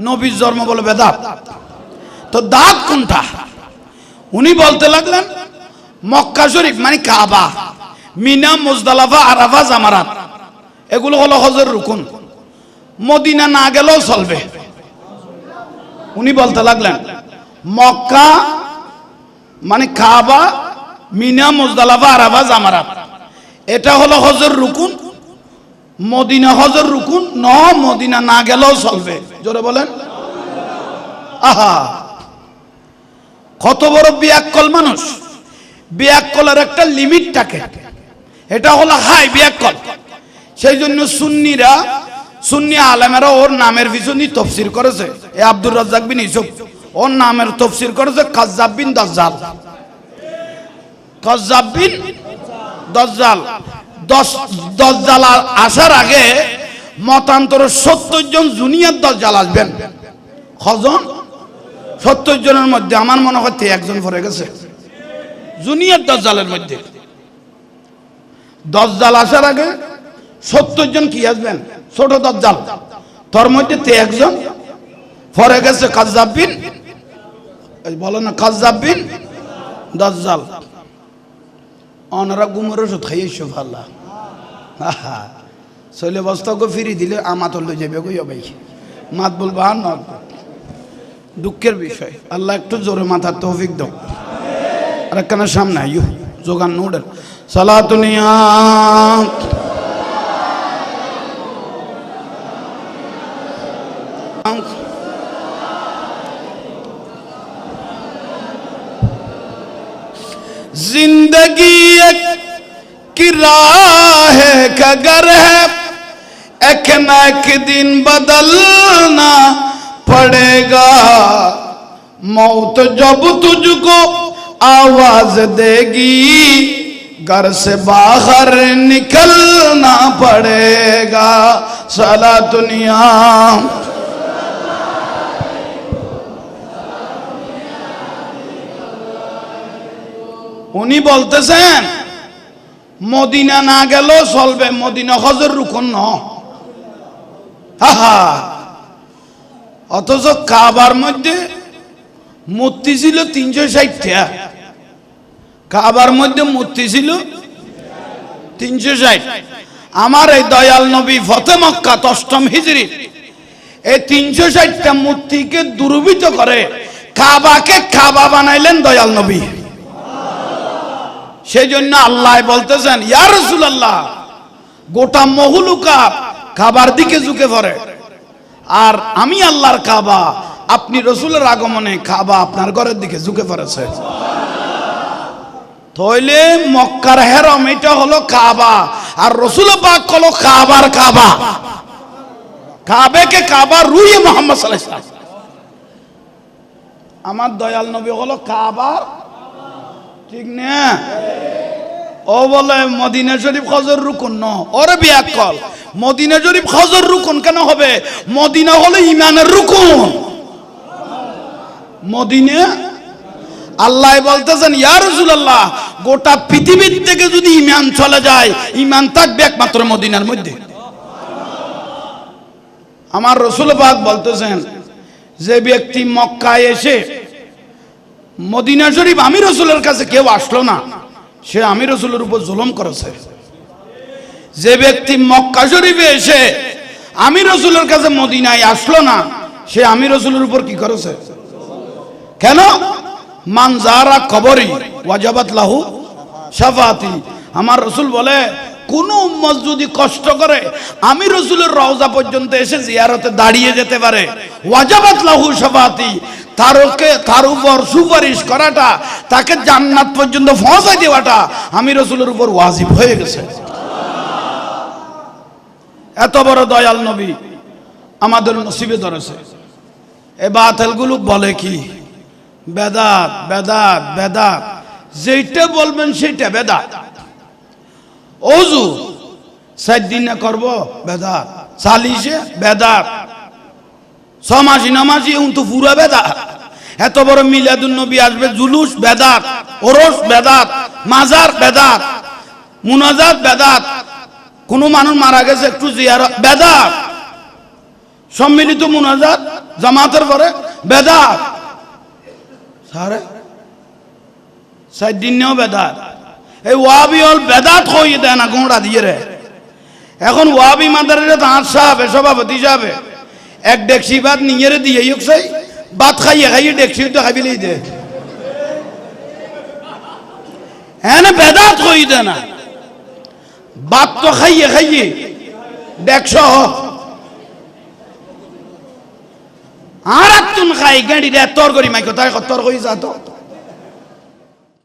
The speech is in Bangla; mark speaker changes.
Speaker 1: নবীর জন্ম বলে বেদাত। তো দাঁত কোনটা? উনি বলতে লাগলেন, মক্কা শরীফ মানে কাবা, মিনা, মুজদালাফা, আরাফা, জামারাত। এগুলো হলো হজর রুকুন। মদিনা না গেলেও চলবে। উনি বলতে লাগলেন, মক্কা মানে কাবা, মিনা, মুজদালাফা, আরাফা, জামারাত। এটা হলো হজর রুকুন। মদিনা হজর রুকুন। ন, মদিনা না গেলেও চলবে। জোরে বলেন। আহা। কত বড় বিয়াক্কল মানুষ। বিয়াক্কলের একটা লিমিট থাকে। এটা হলো হাই বিয়াক্কল। সেই জন্য সুন্নিরা, সুন্নি আলেমেরা ওর নামের পিছনে তফসির করেছে। এ আব্দুর রাজ্জাক বিন ইসুফ ওর নামের তফসির করেছে কাজ্জাব বিন দাজ্জাল। কাজ্জাব বিন দজ্জাল। দশ দজ্জাল আসার আগে মতান্তর সত্তর জন জুনিয়র জাল আসবেন। কজন? সত্তর জনের মধ্যে, আমার মনে তে একজন পড়ে গেছে। জুনিয়র দজ্জালের মধ্যে। দজ্জাল আসার আগে সত্তর জন কি আসবেন? ছোট দজ্জাল তোর মধ্যে তে একজন পরে গেছে কাজাবিন বলো না কাজাবিন দজ্জাল অনারা গুমর ওষুধ খাইয়েছো, ভাল্লা। চলে বস্তা গো ফিরি দিলে আমাত লই যাবে গো ভাই মাত বলবা আর না দুঃখের বিষয় আল্লাহ একটু জোরে মাথার তৌফিক দাও আর একখানা সামনে আইয়ু যোগান নোডের সালাতুনিয়া जिंदगी एक किराह है कगर है एक न एक दिन बदलना पड़ेगा मौत जब तुझको आवाज देगी घर से बाहर निकलना पड़ेगा साला दुनिया উনি বলতেছেন মদিনা না গেলেও চলবে মদিনা হজর রুকন ন অথচ কাবার মধ্যে মূর্তি ছিল তিনশো ষাটটা। কাবার মধ্যে মূর্তি ছিল তিনশো ষাট। আমার এই দয়াল নবী ফতে মক্কা অষ্টম হিজরি, এই তিনশো ষাটটা মূর্তিকে দুর্বৃত করে কাবাকে কাবা বানাইলেন দয়াল নবী। সেই জন্য আল্লাহ বলতেছেন, ইয়া আল্লাহ গোটা মহুলুকা কাবার দিকে ঝুঁকে পড়ে আর আমি আল্লাহর কাবা, আপনি রসুলের আগমনে কাবা আপনার ঘরের দিকে ঝুঁকে পড়েছে তাইলে মক্কার হেরম, এটা হলো কাবা, আর রসুল পাক হলো কাবার কাবা। কাবা রুইয়ে মোহাম্মদ সাল্লাল্লাহু আলাইহি ওয়াসাল্লাম। আমার দয়াল নবী হলো কাবার। ঠিক না? ও বলে, মদিনা শরীফ খজর রুকুন, ন। ওরে বিয়াক কল মদিনা শরীফ খজর রুকুন কেন হবে? মদিনা হলো ইমানের রুকুন। মদিনা, আল্লাহ বলতেছেন, ইয়া রাসূলুল্লাহ, গোটা পৃথিবীর থেকে যদি ইমান চলে যায় ইমান থাকবে একমাত্র মদিনার মধ্যে। আমার রসুল পাক বলতেছেন, যে ব্যক্তি মক্কায় এসে মদিনা শরীফ আমি রসুলের কাছে কেউ আসলো না। সে আমি রসুলের উপর জুলুম করেছে। যে ব্যক্তি মক্কা শরীফে এসে আমি রসুলের কাছে মদিনায় আসলো না, সে আমি রসুলের উপর কি করেছে? কেন? মানজারা কবরি ওয়াজাবাত লাহু শাফাতি আমার রসুল বলে, কোন উম্মত যদি কষ্ট করে আমি রসুলের রওজা পর্যন্ত এসে জিয়ারতে দাঁড়িয়ে যেতে পারে, ওয়াজাবাত লাহু তারকে তার উপর সুপারিশ করাটা, তাকে জান্নাত পর্যন্ত পৌঁছাই দেওয়াটা আমি রসুলের উপর ওয়াজিব হয়ে গেছে। এত বড় দয়াল নবী আমাদের নসিবে ধরেছে। এ বাতেলগুলো বলে কি? বেদাত বেদাত বেদাত। যেইটা বলবেন সেইটা বেদাত। অজু সাত দিনে করব? বেদাত। সালিশে বেদাত। সমাসি নামাজি এখন তো পুরো বেদাত। এত বড় মিলাদুল নবী আসবে, জুলুস বেদাত, ওরস বেদাত, মাজার বেদাত, মুনাজাত বেদাত। কোন মানুষ মারা গেছে একটু জিয়ার, বেদাত। সম্মিলিত মুনাজাত জামাতের পরে বেদাত। সারে? সাইড দিনেও বেদাত। এই ওয়াবি হল বেদাত কই দেয় না গোঁড়া দিয়ে রে। এখন ওয়াবি মাদারে দাঁত সাহেব সভাপতি সাহেব এক ডেকসি ভাত নিয়ে দিয়ে সাই। ভাত খাইয়ে খাইয়ে ডেকসি তো খাবিলেই দে। হ্যাঁ বেদাত কই দে না। ভাত তো খাইয়ে খাইয়ে ডেকশ আর তুন খাই গেঁড়ি দে তোর করি মাইকো তাই তোর কই যা তো।